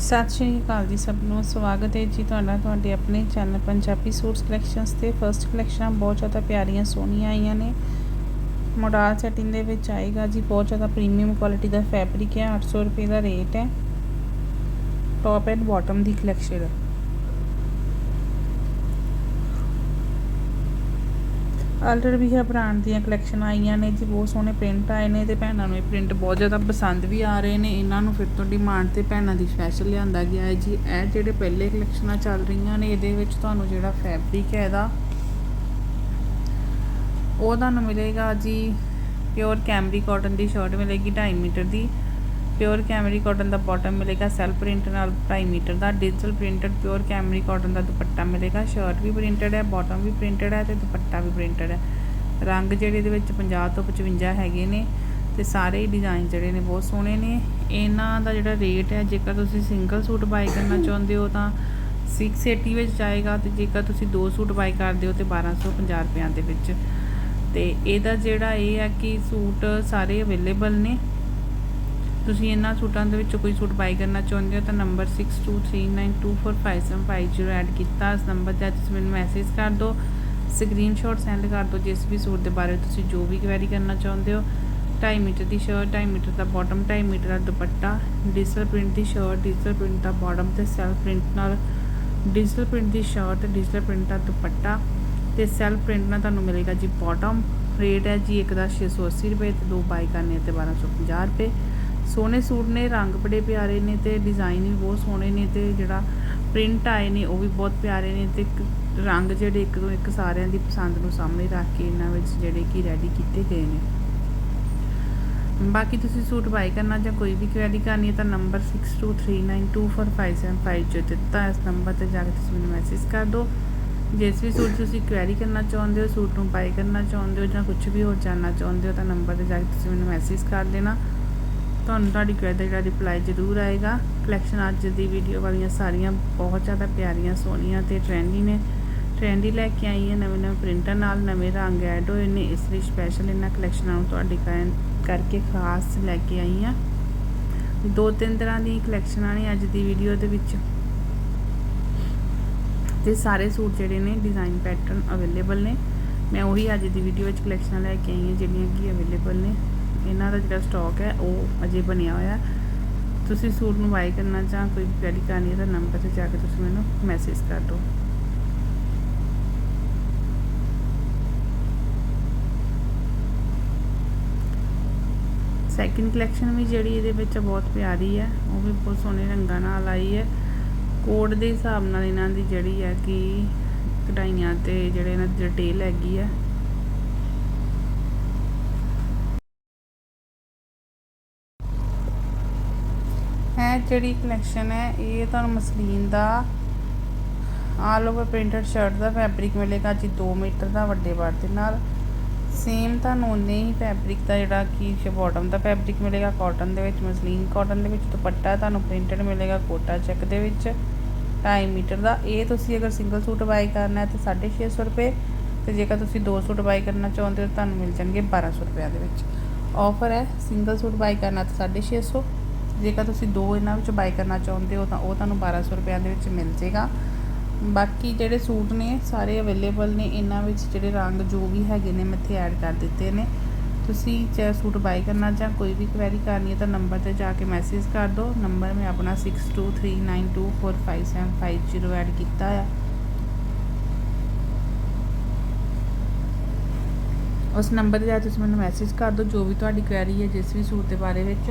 ਸਤਿ ਸ਼੍ਰੀ ਅਕਾਲ ਜੀ ਸਭ ਨੂੰ, ਸਵਾਗਤ ਹੈ ਜੀ ਤੁਹਾਡਾ, ਤੁਹਾਡੇ ਆਪਣੇ ਚੈਨਲ ਪੰਜਾਬੀ ਸੂਟਸ ਕਲੈਕਸ਼ਨਸ ਤੇ। ਫਰਸਟ ਕਲੈਕਸ਼ਨਾਂ ਬਹੁਤ ਜ਼ਿਆਦਾ ਪਿਆਰੀਆਂ, ਸੋਹਣੀਆਂ ਆਈਆਂ ਨੇ। ਮੋਡਲ ਸੈਟਿੰਗ ਦੇ ਵਿੱਚ ਆਏਗਾ ਜੀ, ਬਹੁਤ ਜ਼ਿਆਦਾ ਪ੍ਰੀਮੀਅਮ ਕੁਆਲਿਟੀ ਦਾ ਫੈਬਰਿਕ ਹੈ 800 ਰੁਪਏ ਦਾ ਰੇਟ ਹੈ। ਟੌਪ ਐਂਡ ਬਾਟਮ ਦੀ ਕਲੈਕਸ਼ਨ ਹੈ ਆਲਰੇਡੀ ਵੀ ਬ੍ਰਾਂਡ ਦੀਆਂ ਕਲੈਕਸ਼ਨ ਆਈਆਂ ਨੇ ਜੀ, ਬਹੁਤ ਸੋਹਣੇ ਪ੍ਰਿੰਟ ਆਏ ਨੇ ਤੇ ਭੈਣਾਂ ਨੂੰ ਇਹ ਪ੍ਰਿੰਟ ਬਹੁਤ ਜ਼ਿਆਦਾ ਪਸੰਦ ਵੀ ਆ ਰਹੇ ਨੇ। ਇਹਨਾਂ ਨੂੰ ਫਿਰ ਤੋਂ ਡਿਮਾਂਡ ਤੇ ਭੈਣਾਂ ਦੀ ਸਪੈਸ਼ਲ ਲਿਆਂਦਾ ਗਿਆ ਹੈ ਜੀ। ਇਹ ਜਿਹੜੇ ਪਹਿਲੇ ਕਲੈਕਸ਼ਨਾਂ ਚੱਲ ਰਹੀਆਂ ਨੇ, ਇਹਦੇ ਵਿੱਚ ਤੁਹਾਨੂੰ ਜਿਹੜਾ ਫੈਬਰਿਕ ਹੈ ਇਹਦਾ, ਉਹ ਤੁਹਾਨੂੰ ਮਿਲੇਗਾ ਜੀ। ਪਿਓਰ ਕੈਮਰੀ ਕਾਟਨ ਦੀ ਸ਼ਰਟ ਮਿਲੇਗੀ 2.5 ਮੀਟਰ ਦੀ। ਪਿਓਰ ਕੈਮਰੀ ਕਾਟਨ ਦਾ ਬਾਟਮ ਮਿਲੇਗਾ ਸੈਲ ਪ੍ਰਿੰਟ ਨਾਲ 2.5 ਮੀਟਰ ਦਾ digital printed pure cambric cotton ਦਾ ਦੁਪੱਟਾ ਮਿਲੇਗਾ ਸ਼ਰਟ ਵੀ ਪ੍ਰਿੰਟਡ ਹੈ ਬਾਟਮ ਵੀ ਪ੍ਰਿੰਟਡ ਹੈ ਤੇ ਦੁਪੱਟਾ ਵੀ ਪ੍ਰਿੰਟਡ ਹੈ। ਰੰਗ ਜਿਹੜੇ ਇਹਦੇ ਵਿੱਚ 50 ਤੋਂ 55 ਹੈਗੇ ਨੇ ਤੇ ਸਾਰੇ ਹੀ ਡਿਜ਼ਾਈਨ ਜਿਹੜੇ ਨੇ ਬਹੁਤ ਸੋਹਣੇ ਨੇ। ਇਹਨਾਂ ਦਾ ਜਿਹੜਾ ਰੇਟ ਹੈ, ਜੇਕਰ ਤੁਸੀਂ ਸਿੰਗਲ ਸੂਟ ਬਾਈ ਕਰਨਾ ਚਾਹੁੰਦੇ ਹੋ ਤਾਂ 680 ਵਿੱਚ ਜਾਏਗਾ ਤੇ ਜੇਕਰ ਤੁਸੀਂ ਦੋ ਸੂਟ ਬਾਈ ਕਰਦੇ ਹੋ ਤੇ 1250 ਰੁਪਿਆਂ ਦੇ ਵਿੱਚ। ਤੇ ਇਹਦਾ ਜਿਹੜਾ ਇਹ ਹੈ ਕਿ ਸੂਟ ਸਾਰੇ ਅਵੇਲੇਬਲ ਨੇ। ਤੁਸੀਂ ਇਹਨਾਂ ਸੂਟਾਂ ਦੇ ਵਿੱਚੋਂ ਕੋਈ ਸੂਟ ਬਾਈ ਕਰਨਾ ਚਾਹੁੰਦੇ ਹੋ ਤਾਂ ਨੰਬਰ 6239245750 ਐਡ ਕੀਤਾ। ਇਸ ਨੰਬਰ ਤੇ ਤੁਸੀਂ ਮੈਨੂੰ ਮੈਸੇਜ ਕਰ ਦਿਓ। ਸਕਰੀਨਸ਼ਾਟ ਸੈਂਡ ਕਰ ਦਿਓ ਜਿਸ ਵੀ ਸੂਟ ਦੇ ਬਾਰੇ ਤੁਸੀਂ ਜੋ ਵੀ ਕੁਐਰੀ ਕਰਨਾ ਚਾਹੁੰਦੇ ਹੋ। 2.5 ਮੀਟਰ ਦੀ ਸ਼ਰਟ 2.5 ਮੀਟਰ ਦਾ ਬਾਟਮ 2.5 ਮੀਟਰ ਦਾ ਦੁਪੱਟਾ ਡਿਜੀਟਲ ਪ੍ਰਿੰਟ ਦੀ ਸ਼ਰਟ ਡਿਜੀਟਲ ਪ੍ਰਿੰਟ ਦਾ ਬਾਟਮ ਤੇ ਸੈਲਫ ਪ੍ਰਿੰਟ ਨਾਲ ਡਿਜੀਟਲ ਪ੍ਰਿੰਟ ਦੀ ਸ਼ਰਟ ਡਿਜੀਟਲ ਪ੍ਰਿੰਟ ਦਾ ਦੁਪੱਟਾ ਤੇ ਸੈਲਫ ਪ੍ਰਿੰਟ ਨਾਲ ਤੁਹਾਨੂੰ ਮਿਲੇਗਾ ਜੀ ਬਾਟਮ ਰੇਟ ਹੈ ਜੀ ਇੱਕ ਦਾ 680 ਰੁਪਏ ਤੇ ਦੋ ਬਾਈ ਕਰਨੇ ਤੇ 1250 ਰੁਪਏ। ਸੋਹਣੇ ਸੂਟ ਨੇ, ਰੰਗ ਬੜੇ ਪਿਆਰੇ ਨੇ ਤੇ ਡਿਜ਼ਾਈਨ ਵੀ ਬਹੁਤ ਸੋਹਣੇ ਨੇ ਤੇ ਜਿਹੜਾ ਪ੍ਰਿੰਟ ਆਏ ਨੇ ਉਹ ਵੀ ਬਹੁਤ ਪਿਆਰੇ ਨੇ ਤੇ ਰੰਗ ਜਿਹੜੇ ਇੱਕ ਤੋਂ ਇੱਕ ਸਾਰਿਆਂ ਦੀ ਪਸੰਦ ਨੂੰ ਸਾਹਮਣੇ ਰੱਖ ਕੇ ਇਹਨਾਂ ਵਿੱਚ ਜਿਹੜੇ ਕਿ ਰੈਡੀ ਕੀਤੇ ਗਏ ਨੇ। ਬਾਕੀ ਤੁਸੀਂ ਸੂਟ ਬਾਈ ਕਰਨਾ ਜਾਂ ਕੋਈ ਵੀ ਕੁਐਰੀ ਕਰਨੀ ਹੈ ਤਾਂ ਨੰਬਰ 6239245750 ਜੋ ਦਿੱਤਾ ਇਸ ਨੰਬਰ ਤੇ ਜਾ ਕੇ ਤੁਸੀਂ ਮੈਨੂੰ ਮੈਸੇਜ ਕਰ ਦਿਓ। ਜਿਸ ਵੀ ਸੂਟ ਤੁਸੀਂ ਕੁਐਰੀ ਕਰਨਾ ਚਾਹੁੰਦੇ ਹੋ, ਸੂਟ ਨੂੰ ਬਾਈ ਕਰਨਾ ਚਾਹੁੰਦੇ ਹੋ ਜਾਂ ਕੁਝ ਵੀ ਹੋਰ ਜਾਣਨਾ ਚਾਹੁੰਦੇ ਹੋ ਤਾਂ ਨੰਬਰ ਤੇ ਜਾ ਕੇ ਤੁਸੀਂ ਮੈਨੂੰ ਮੈਸੇਜ ਕਰ ਦੇਣਾ। ਤੁਹਾਨੂੰ ਤੁਹਾਡੀ ਕੁਐਰੀ ਦਾ ਜਿਹੜਾ ਰਿਪਲਾਈ ਜ਼ਰੂਰ ਆਏਗਾ। ਕਲੈਕਸ਼ਨ ਅੱਜ ਦੀ ਵੀਡੀਓ ਵਾਲੀਆਂ ਸਾਰੀਆਂ ਬਹੁਤ ਜ਼ਿਆਦਾ ਪਿਆਰੀਆਂ, ਸੋਹਣੀਆਂ ਤੇ ਟ੍ਰੈਂਡੀ ਨੇ। ਟ੍ਰੈਂਡੀ ਲੈ ਕੇ ਆਈ ਹੈ, ਨਵੇਂ ਨਵੇਂ ਪ੍ਰਿੰਟਾਂ ਨਾਲ ਨਵੇਂ ਰੰਗ ਐਡ ਹੋਏ ਨੇ, ਇਸ ਲਈ ਸਪੈਸ਼ਲ ਇਹਨਾਂ ਕਲੈਕਸ਼ਨਾਂ ਨੂੰ ਤੁਹਾਡੇ ਕਾਰਨ ਕਰਕੇ ਖਾਸ ਲੈ ਕੇ ਆਈ ਹਾਂ। ਦੋ ਤਿੰਨ ਤਰ੍ਹਾਂ ਦੀ ਕਲੈਕਸ਼ਨਾਂ ਨੇ ਅੱਜ ਦੀ ਵੀਡੀਓ ਦੇ ਵਿੱਚ। ਤੇ ਸਾਰੇ ਸੂਟ ਜਿਹੜੇ ਨੇ ਡਿਜ਼ਾਈਨ ਪੈਟਰਨ ਅਵੇਲੇਬਲ ਨੇ। ਮੈਂ ਉਹੀ ਅੱਜ ਦੀ ਵੀਡੀਓ ਵਿੱਚ ਕਲੈਕਸ਼ਨਾਂ ਲੈ ਕੇ ਆਈ ਹਾਂ ਜਿਹੜੀਆਂ ਕਿ ਅਵੇਲੇਬਲ ਨੇ। ਇਹਨਾਂ ਦਾ ਜਿਹੜਾ ਸਟਾਕ ਹੈ, ਉਹ ਅਜੇ ਬਣਿਆ ਹੋਇਆ ਤੁਸੀਂ ਸੂਟ ਨੂੰ ਬਾਈ ਕਰਨਾ ਜਾਂ ਕੋਈ ਕੁਐਰੀ ਕਰਨੀ ਹੈ, ਤਾਂ ਨੰਬਰ ਤੇ ਜਾ ਕੇ ਤੁਸੀਂ ਮੈਨੂੰ ਮੈਸੇਜ ਕਰ ਦਿਓ। ਸੈਕਿੰਡ ਕਲੈਕਸ਼ਨ ਵੀ ਜਿਹੜੀ ਇਹਦੇ ਵਿੱਚ ਬਹੁਤ ਪਿਆਰੀ ਹੈ, ਉਹ ਵੀ ਬਹੁਤ ਸੋਹਣੇ ਰੰਗਾਂ ਨਾਲ ਆਈ ਹੈ। ਕੋਡ ਦੇ ਹਿਸਾਬ ਨਾਲ ਇਹਨਾਂ ਦੀ ਜਿਹੜੀ ਹੈ ਕਿ ਕਢਾਈਆਂ ਤੇ ਜਿਹੜੇ ਇਹਨਾਂ ਦੀ ਡਿਟੇਲ ਹੈਗੀ ਹੈ ਹੈ ਜਿਹੜੀ ਕਲੈਕਸ਼ਨ ਹੈ, ਇਹ ਤੁਹਾਨੂੰ ਮਸਲੀਨ ਦਾ ਆਲ ਓਵਰ ਪ੍ਰਿੰਟਡ ਸ਼ਰਟ ਦਾ ਫੈਬਰਿਕ ਮਿਲੇਗਾ ਜੀ 2 ਮੀਟਰ ਦਾ ਵੱਡੇ ਬਾਰ ਦੇ ਨਾਲ। ਸੇਮ ਤੁਹਾਨੂੰ ਉਨੇ ਹੀ ਫੈਬਰਿਕ ਦਾ ਜਿਹੜਾ ਕਿ ਬਾਟਮ ਦਾ ਫੈਬਰਿਕ ਮਿਲੇਗਾ ਕਾਟਨ ਦੇ ਵਿੱਚ, ਮਸਲੀਨ ਕਾਟਨ ਦੇ ਵਿੱਚ ਦੁਪੱਟਾ ਤੁਹਾਨੂੰ ਪ੍ਰਿੰਟਡ ਮਿਲੇਗਾ ਕੋਟਾ ਚੈੱਕ ਦੇ ਵਿੱਚ। 2.5 ਮੀਟਰ ਦਾ, ਇਹ ਤੁਸੀਂ ਅਗਰ ਸਿੰਗਲ ਸੂਟ ਬਾਈ ਕਰਨਾ ਹੈ ਤਾਂ 650 ਰੁਪਏ, ਤੇ ਜੇਕਰ ਤੁਸੀਂ ਦੋ ਸੂਟ ਬਾਈ ਕਰਨਾ ਚਾਹੁੰਦੇ ਹੋ ਤੁਹਾਨੂੰ ਮਿਲ ਜਾਣਗੇ 1200 ਰੁਪਏ ਦੇ ਵਿੱਚ। ਆਫਰ ਹੈ ਸਿੰਗਲ ਸੂਟ ਬਾਈ ਕਰਨਾ ਤਾਂ 650 ਜੇਕਰ ਤੁਸੀਂ ਦੋ ਇਹਨਾਂ ਵਿੱਚ ਬਾਈ ਕਰਨਾ ਚਾਹੁੰਦੇ ਹੋ ਤਾਂ ਉਹ ਤੁਹਾਨੂੰ 1200 ਰੁਪਏ ਦੇ ਵਿੱਚ ਮਿਲ ਜੇਗਾ। ਬਾਕੀ ਜਿਹੜੇ ਸੂਟ ਨੇ, ਸਾਰੇ ਅਵੇਲੇਬਲ ਨੇ, ਇਹਨਾਂ ਵਿੱਚ ਜਿਹੜੇ ਰੰਗ ਜੋ ਵੀ ਹੈਗੇ ਨੇ, ਮੈਂ ਇੱਥੇ ਐਡ ਕਰ ਦਿੱਤੇ ਨੇ। ਤੁਸੀਂ ਚਾਹੇ ਸੂਟ ਬਾਈ ਕਰਨਾ ਜਾਂ ਕੋਈ ਵੀ ਕੁਐਰੀ ਕਰਨੀ ਹੈ ਤਾਂ ਨੰਬਰ ਤੇ ਜਾ ਕੇ ਮੈਸੇਜ ਕਰ ਦਿਓ। ਨੰਬਰ ਮੈਂ ਆਪਣਾ 6239245750 ਐਡ ਕੀਤਾ ਆ। ਉਸ ਨੰਬਰ ਤੇ ਜਾ ਕੇ ਤੁਸੀਂ ਮੈਨੂੰ ਮੈਸੇਜ ਕਰ ਦਿਓ ਜੋ ਵੀ ਤੁਹਾਡੀ ਕੁਐਰੀ ਹੈ ਜਿਸ ਵੀ ਸੂਟ ਦੇ ਬਾਰੇ ਵਿੱਚ।